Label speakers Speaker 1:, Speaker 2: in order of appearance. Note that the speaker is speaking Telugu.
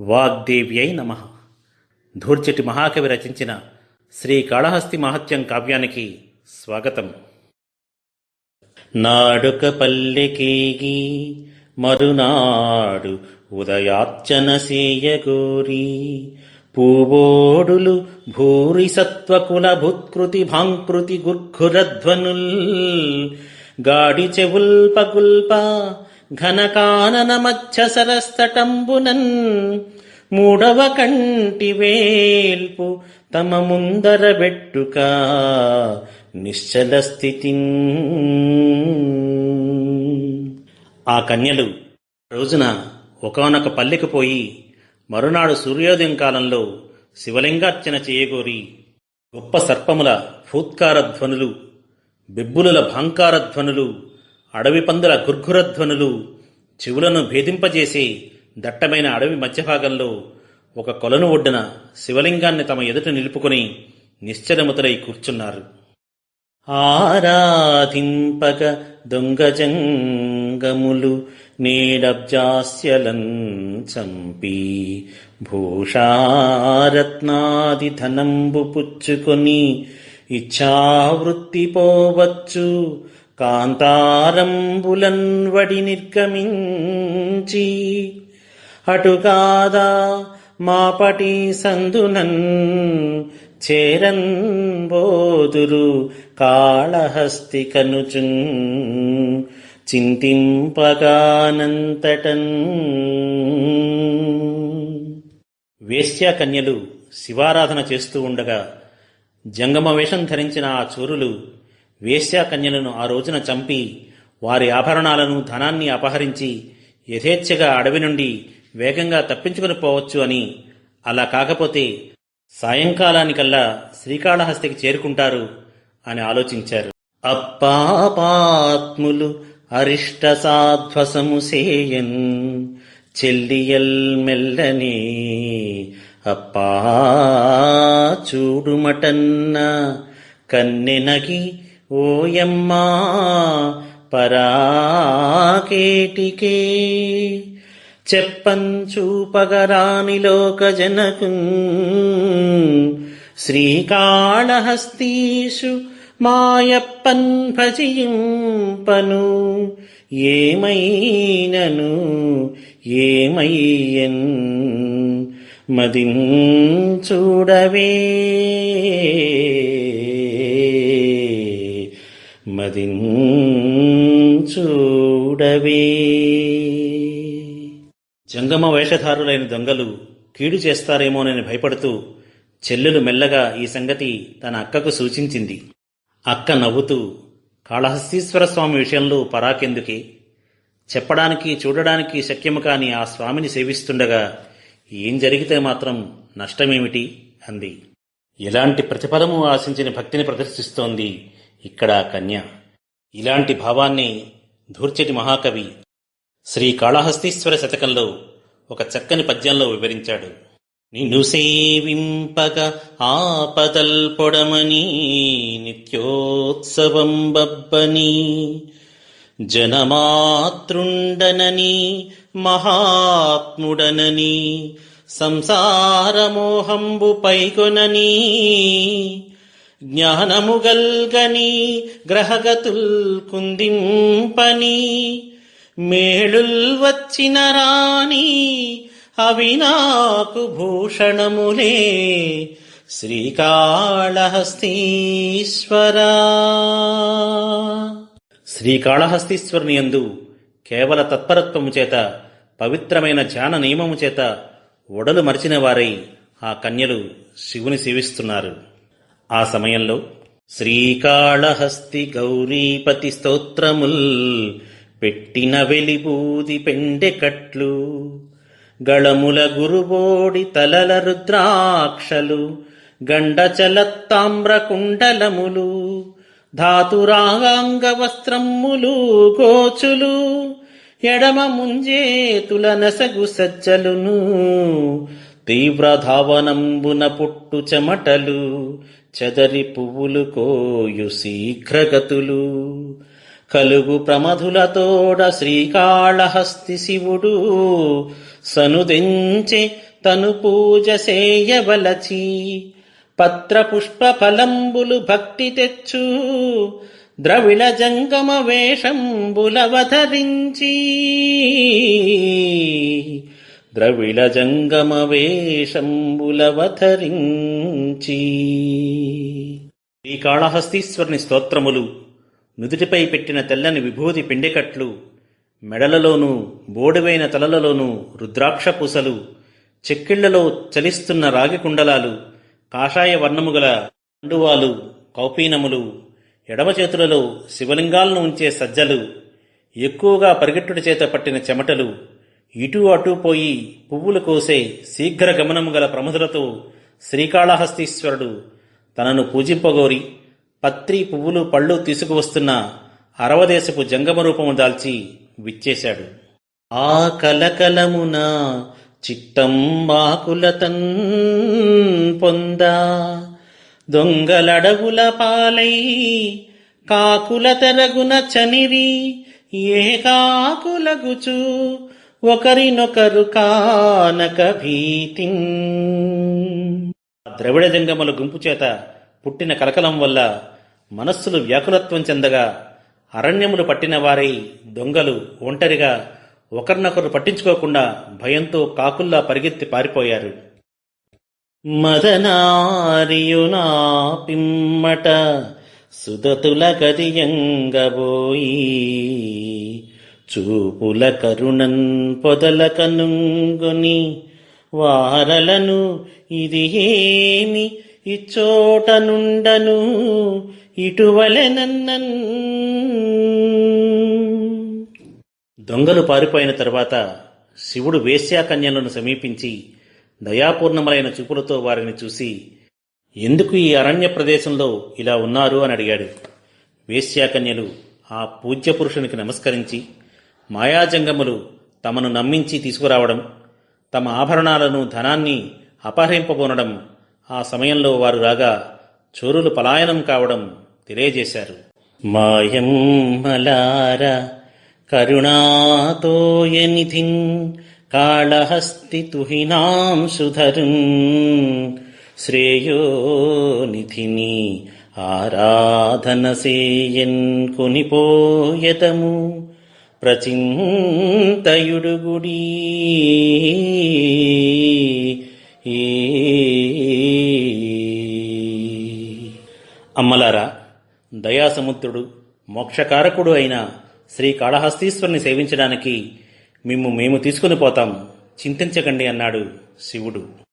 Speaker 1: వాగ్దేవ్యై నమ. ధూర్చటి మహాకవి రచించిన శ్రీ కాళహస్తి మహత్యం కావ్యానికి స్వాగతం. నాడుక పల్లెకేగి మరునాడు ఉదయార్చన సేయగోరి పూవోడులు భూరి సత్వకుల భుత్కృతి భాంకృతి గుర్ఘురధ్వనుల్ గాడి చెవుల్ప గుల్ప ఘనకానన మూడవ కంటి వేల్పు తమ ముందర బెట్టుక నిశ్చల స్థితి. ఆ కన్యలు రోజున ఒకనొక పల్లెకు పోయి మరునాడు సూర్యోదయం కాలంలో శివలింగార్చన చేయగోరి గొప్ప సర్పముల ఫూత్కార ధ్వనులు బిబ్బులుల భాంకార ధ్వనులు అడవి పందుల గుర్ఘురధ్వనులు చెవులను భేదింపజేసే దట్టమైన అడవి మధ్యభాగంలో ఒక కొలను ఒడ్డున శివలింగాన్ని తమ ఎదుట నిలుపుకొని నిశ్చలముతలై కూర్చున్నారు. ఆరాధింపక దొంగజంగములు నీడబ్జాస్యలం చంపి భూషారత్నాది ధనంబు పుచ్చుకొని ఇచ్ఛావృత్తి పోవచ్చు. కాంతారంబులన్ వడి నిర్గమించి అటుగాదా మాపటి సందునన్ చేరన్ బోదురు కాళహస్తి కనుచున్ చింతింపగానంతటన్ వేశ్యాకన్యలు శివారాధన చేస్తూ ఉండగా జంగమ వేషం ధరించిన ఆ చోరులు వేశ్యాకన్యలను ఆ రోజున చంపి వారి ఆభరణాలను ధనాన్ని అపహరించి యథేచ్ఛగా అడవి నుండి వేగంగా తప్పించుకుని పోవచ్చు అని అలా కాకపోతే సాయంకాలానికల్లా శ్రీకాళహస్తికి చేరుకుంటారు అని ఆలోచించారు. అప్పాపాత్ములు అరిష్ట సాధ్వసము సేయన్ చెల్లియల్ మెల్లనే అప్పా చూడుమటన్న కన్నెనగి ఓయమ్మా పరాకేటికే. చెప్పంచూపగరాని లోకజనకు. శ్రీకాళహస్తీషు మాయప్పన్ భజింపను ఏమైనను ఏమయ్యన్? మదిన్ చూడవే. చూడవే జంగమ వేషధారులైన దొంగలు కీడు చేస్తారేమోనని భయపడుతూ చెల్లెలు మెల్లగా ఈ సంగతి తన అక్కకు సూచించింది. అక్క నవ్వుతూ కాళహస్తీశ్వర స్వామి విషయంలో పరాకెందుకే? చెప్పడానికి చూడడానికి శక్యము కాని ఆ స్వామిని సేవిస్తుండగా ఏం జరిగితే మాత్రం నష్టమేమిటి? అంది. ఎలాంటి ప్రతిఫలము ఆశించిన భక్తిని ప్రదర్శిస్తోంది ఇక్కడ కన్య. ఇలాంటి భావాన్ని ధూర్చటి మహాకవి శ్రీ కాళహస్తీశ్వర శతకంలో ఒక చక్కని పద్యంలో వివరించాడు. నిన్ను సేవింపగ ఆపదల్పొడమని నిత్యోత్సవం బబ్బని జనమాతృండనని మహాత్ముడనని సంసారమోహంబు పైకొనని జ్ఞానముగల్గని గ్రహగతుల్ కుందింపని మేళుల్ వచ్చిన రాణి అవి నాకు భూషణములే శ్రీకాళహస్తీశ్వరా. శ్రీకాళహస్తీశ్వరుని యందు కేవల తత్పరత్వము చేత పవిత్రమైన ధ్యాన నియమము చేత ఒడలు మరిచిన వారై ఆ కన్యలు శివుని సేవిస్తున్నారు. ఆ సమయంలో శ్రీకాళహస్తి గౌరీపతి స్తోత్రముల్ పెట్టిన వెలిబూది పెండెకట్లు గళముల గురుబోడి తలల రుద్రాక్షలు గండచలత్తామ్ర కుండలములు ధాతురాగాంగ వస్త్రములు గోచులు ఎడమ ముంజేతుల నసగు సజ్జలును తీవ్ర ధావనంబున పుట్టు చెమటలు చెదరి పువ్వులు కోయు శీఘ్రగతులు. కలుగు ప్రమధులతోడ శ్రీకాళహస్తి శివుడు. సనుదెంచె తను పూజ సేయవలచి. పత్ర పుష్ప ఫలంబులు భక్తి తెచ్చు. ద్రవిళ జంగమ వేషంబులవధరించి. ద్రవిళ జంగమ వేషంబులవధరించి శ్రీకాళహస్తీశ్వరుని స్తోత్రములు నుదుటిపై పెట్టిన తెల్లని విభూది పిండికట్లు మెడలలోనూ బోడివైన తలలలోనూ రుద్రాక్ష పూసలు చెక్కిళ్ళలో చలిస్తున్న రాగి కుండలాలు కాషాయ వర్ణముగల కండువాలు కౌపీనములు ఎడమ చేతులలో శివలింగాలను ఉంచే సజ్జలు ఎక్కువగా పరిగెట్టుడి చేత పట్టిన చెమటలు ఇటు అటూ పోయి పువ్వులు కోసే శీఘ్ర గమనము గల ప్రముదులతో శ్రీకాళహస్తీశ్వరుడు తనను పూజింపగోరి పత్రి పువ్వులు పళ్ళు తీసుకువస్తున్న అరవదేశపు జంగమ రూపము దాల్చి విచ్చేశాడు. ఆ కలకలమున చిట్టంబాకులతన్ పొందా దొంగలడవుల పాలై కాకుల తెరగున చనిరి ఏ కాకులగుచు ఒకరినొకరు కానక భీతి. ద్రవిడ జంగముల గుంపు చేత పుట్టిన కలకలం వల్ల మనస్సులు వ్యాకులత్వం చెందగా అరణ్యములు పట్టిన వారై దొంగలు ఒంటరిగా ఒకరినొకరు పట్టించుకోకుండా భయంతో కాకుల్లా పరిగెత్తి పారిపోయారు. మదనారియునా పిమ్మట సుదతుల గదియంగబోయి చూపుల కరుణన్ పొదల కనుంగుని వారలను ఇది ఏమి ఇచ్చోట నుండను ఇటువలెనన్నన్. దొంగలు పారిపోయిన తర్వాత శివుడు వేశ్యాకన్యలను సమీపించి దయాపూర్ణములైన చూపులతో వారిని చూసి ఎందుకు ఈ అరణ్య ప్రదేశంలో ఇలా ఉన్నారు? అని అడిగాడు. వేశ్యాకన్యలు ఆ పూజ్య పురుషునికి నమస్కరించి మాయాజంగములు తమను నమ్మించి తీసుకురావడం తమ ఆభరణాలను ధనాన్ని అపహరింపబోనడం ఆ సమయంలో వారు రాగా చోరులు పలాయనం కావడం తెలియజేశారు. మాయం మలార కరుణాతోయనిధిన్ కాళహస్తి తుహినాం సుధరున్ శ్రేయో నిధిని ఆరాధన సేయన్ కొనిపోయతము. ప్రచింతయుడుగుడి. అమ్మలారా దయాసముద్రుడు మోక్షకారకుడు అయిన శ్రీ కాళహస్తీశ్వరుని సేవించడానికి మిమ్ము మేము తీసుకుని పోతాం. చింతించకండి అన్నాడు శివుడు.